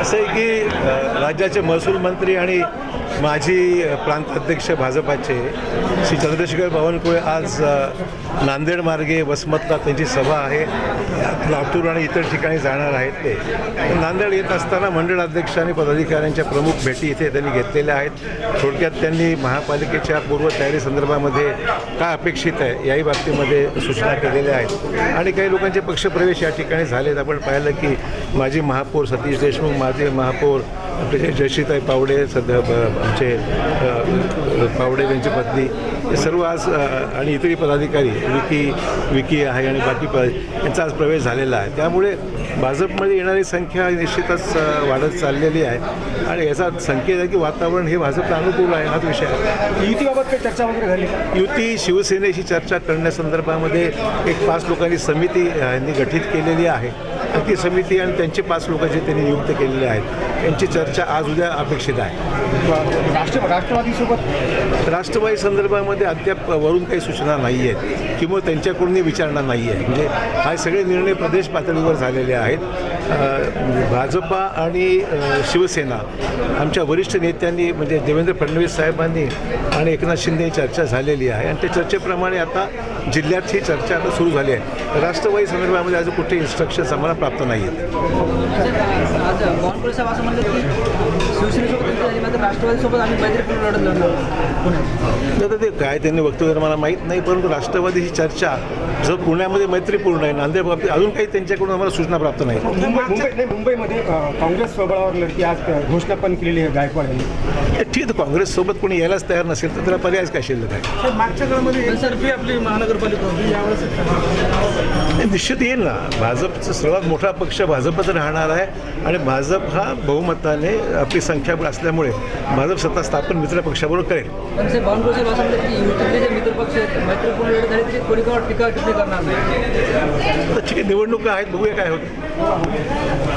असं आहे की राज्याचे महसूल मंत्री आणि माझी प्रांताध्यक्ष भाजपाचे श्री चंद्रशेखर बावनकुळे आज नांदेड मार्गे वसमतला त्यांची सभा आहे. लातूर आणि इतर ठिकाणी जाणार आहेत ते. नांदेड येत असताना मंडळ अध्यक्ष आणि पदाधिकाऱ्यांच्या प्रमुख भेटी इथे त्यांनी घेतलेल्या आहेत. थोडक्यात त्यांनी महापालिकेच्या पूर्व तयारी संदर्भामध्ये काय अपेक्षित आहे याही बाबतीमध्ये सूचना केलेल्या आहेत. आणि काही लोकांचे पक्षप्रवेश या ठिकाणी झालेत. आपण पाहिलं की माजी महापौर सतीश देशमुख माजी महापौर आपले जयश्रीताई पावडे सध्या आमचे पावडे त्यांची पत्नी हे सर्व आज आणि इतरही पदाधिकारी विकी विकी आहे आणि बाकी प यांचा आज प्रवेश झालेला आहे. त्यामुळे भाजपमध्ये येणारी संख्या निश्चितच वाढत चाललेली आहे. आणि याचा संकेत आहे की वातावरण हे भाजपला अनुकूल आहे हाच विषय आहे. युतीबाबत काही चर्चा वगैरे झाली? युती शिवसेनेशी चर्चा करण्यासंदर्भामध्ये एक पाच लोकांची समिती यांनी गठीत केलेली आहे. आणि ती समिती आणि त्यांचे पाच लोक जे त्यांनी नियुक्त केलेले आहेत यांची चर्चा आज उद्या अपेक्षित आहे. राष्ट्र राष्ट्रवादीसोबत? राष्ट्रवादी संदर्भामध्ये अद्याप वरून काही सूचना नाही आहेत. किंवा त्यांच्याकडूनही विचारणा नाही आहे. म्हणजे हा सगळे निर्णय प्रदेश पातळीवर झालेले आहेत. भाजपा आणि शिवसेना आमच्या वरिष्ठ नेत्यांनी म्हणजे देवेंद्र फडणवीस साहेबांनी आणि एकनाथ शिंदे चर्चा झालेली आहे. आणि त्या चर्चेप्रमाणे आता जिल्ह्यात ही चर्चा आता सुरू झाली आहे. राष्ट्रवादी संदर्भामध्ये अजून कुठे इन्स्ट्रक्शन्स आम्हाला प्राप्त नाही आहेत राष्ट्रवादीसोबत आम्ही मैत्रीपूर्ण लढत लढणार पुण्यात. आता ते काय त्यांनी वक्तव्य मला माहीत नाही परंतु राष्ट्रवादी ही चर्चा जर पुण्यामध्ये मैत्रीपूर्ण आहे नांदेड बाबतीत अजून काही त्यांच्याकडून आम्हाला सूचना प्राप्त नाही. मुंबई मुंबईमध्ये काँग्रेस स्वबळावर लढती आज घोषणा पण केलेली आहे गायकवाड यांनी. हे ठीक आहे काँग्रेससोबत कोणी यायलाच तयार नसेल तर त्याला पर्यायच काय शिल्लक आहे? मागच्या काळामध्ये एकतर्फी आपली महानगरपालिका हे निश्चित येईल ना. भाजपचा सर्वात मोठा पक्ष भाजपच राहणार आहे आणि भाजप हा बहुमताने आपली संख्याबळ असल्यामुळे भाजप सत्ता स्थापन मित्र पक्षाबरोबर करेल. ठीक आहे निवडणुका आहेत बघूया काय होतं.